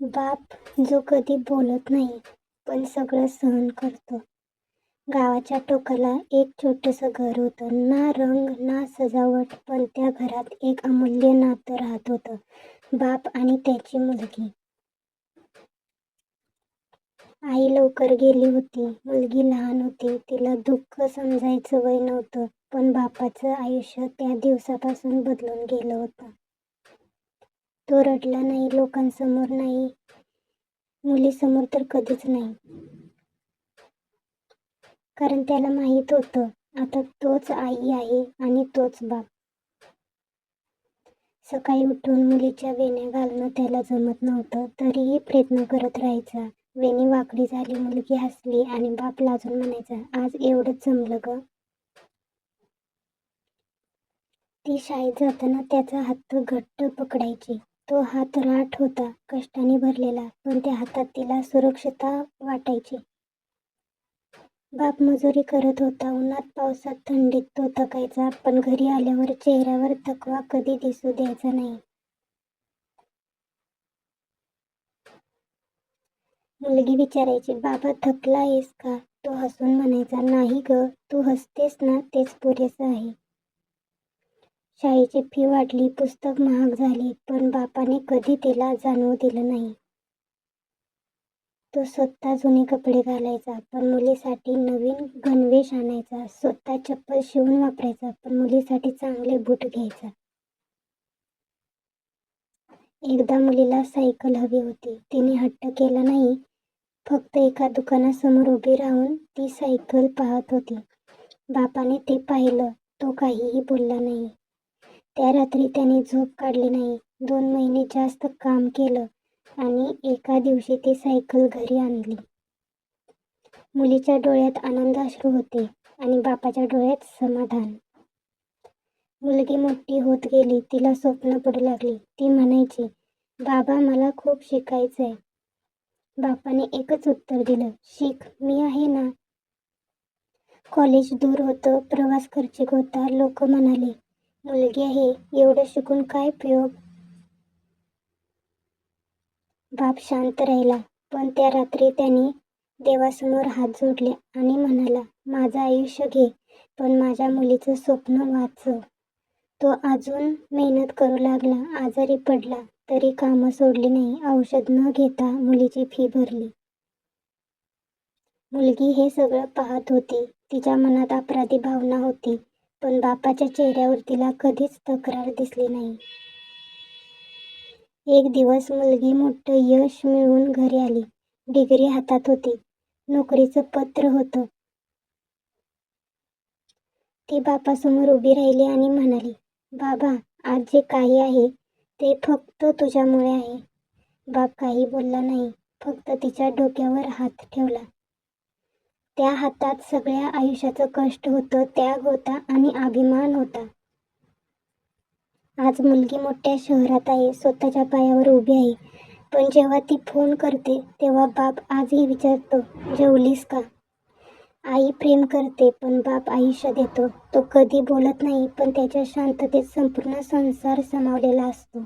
बाप जो कधी बोलत नाही पण सगळं सहन करतो. गावाच्या टोकाला एक छोटंसं घर होतं. ना रंग ना सजावट पण त्या घरात एक अमूल्य नातं राहत होतं. बाप आणि त्याची मुलगी. आई लवकर गेली होती. मुलगी लहान होती. तिला दुःख समजायचं वय नव्हतं. पण बापाचं आयुष्य त्या दिवसापासून बदलून गेलं होतं. तो रडला नाही लोकांसमोर नाही मुलीसमोर तर कधीच नाही. कारण त्याला माहीत होतं आता तोच आई आहे आणि तोच बाप. सकाळी उठून मुलीच्या वेण्या घालणं त्याला जमत नव्हतं तरीही प्रयत्न करत राहायचा. वेणी वाकडी झाली मुलगी हसली आणि बाप लाजून म्हणायचा आज एवढंच जमलं ग. ती शाळेत जाताना त्याचा हात घट्ट पकडायची. तो हात राठ होता कष्टाने भरलेला पण त्या हातात तिला सुरक्षता वाटायची. बाप मजुरी करत होता उन्हात पावसात थंडीत तो थकायचा पण घरी आल्यावर चेहऱ्यावर थकवा कधी दिसू द्यायचा नाही. मुलगी विचारायची बाबा थकला आहेस का? तो हसून म्हणायचा नाही ग तू हसतेस ना तेच पुरेसं आहे. शाळेची फी वाढली पुस्तक महाग झाली पण बापाने कधी तिला जाणवू दिलं नाही. तो स्वतः जुने कपडे घालायचा पण मुलीसाठी नवीन गणवेश आणायचा स्वतः चप्पल शिवून वापरायचा पण मुलीसाठी चांगले बूट घ्यायचा. एकदा मुलीला सायकल हवी होती. तिने हट्ट केला नाही फक्त एका दुकानासमोर उभी राहून ती सायकल पाहत होती. बापाने ते पाहिलं तो काहीही बोलला नाही. त्या रात्री त्याने झोप काढली नाही. दोन महिने जास्त काम केलं आणि एका दिवशी ती सायकल घरी आणली. मुलीच्या डोळ्यात आनंद अश्रू होते आणि बापाच्या डोळ्यात समाधान. मुलगी मोठी होत गेली तिला स्वप्न पडू लागली. ती म्हणायची बाबा मला खूप शिकायचंय. बापाने एकच उत्तर दिलं शिक मी आहे ना. कॉलेज दूर होतं प्रवास खर्चिक होता लोक म्हणाले मुलगी आहे एवढं शिकून काय उपयोग बाप शांत राहिला पण त्या रात्री त्याने देवासमोर हात जोडले आणि म्हणाला माझं आयुष्य घे पण माझ्या मुलीचं स्वप्न वाचव तो अजून मेहनत करू लागला आजारी पडला तरी कामं सोडली नाही औषध न घेता मुलीची फी भरली. मुलगी हे सगळं पाहत होती तिच्या मनात अपराधी भावना होती. पण बापाच्या चेहऱ्यावर तिला कधीच तक्रार दिसली नाही. एक दिवस मुलगी मोठं यश मिळवून घरी आली. डिग्री हातात होती. नोकरीचं पत्र होतं. ती बापासमोर उभी राहिली आणि म्हणाली बाबा आज जे काही आहे ते फक्त तुझ्यामुळे आहे. बाप काही बोलला नाही फक्त तिच्या डोक्यावर हात ठेवला. त्या हातात सगळ्या आयुष्याचं कष्ट होतं त्याग होता आणि अभिमान होता. आज मुलगी मोठ्या शहरात आहे स्वतःच्या पायावर उभी आहे. पण जेव्हा ती फोन करते तेव्हा बाप आजही विचारतो जेवलीस का? आई प्रेम करते पण बाप आयुष्य देतो. तो कधी बोलत नाही पण त्याच्या शांततेत संपूर्ण संसार समावलेला असतो.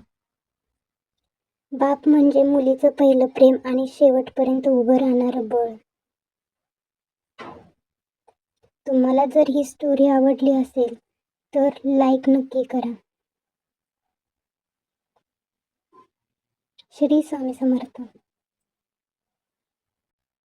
बाप म्हणजे मुलीचं पहिलं प्रेम आणि शेवटपर्यंत उभं राहणारं बळ. तुम्हाला जर ही स्टोरी आवडली असेल तर लाईक नक्की करा. श्री स्वामी समर्थ.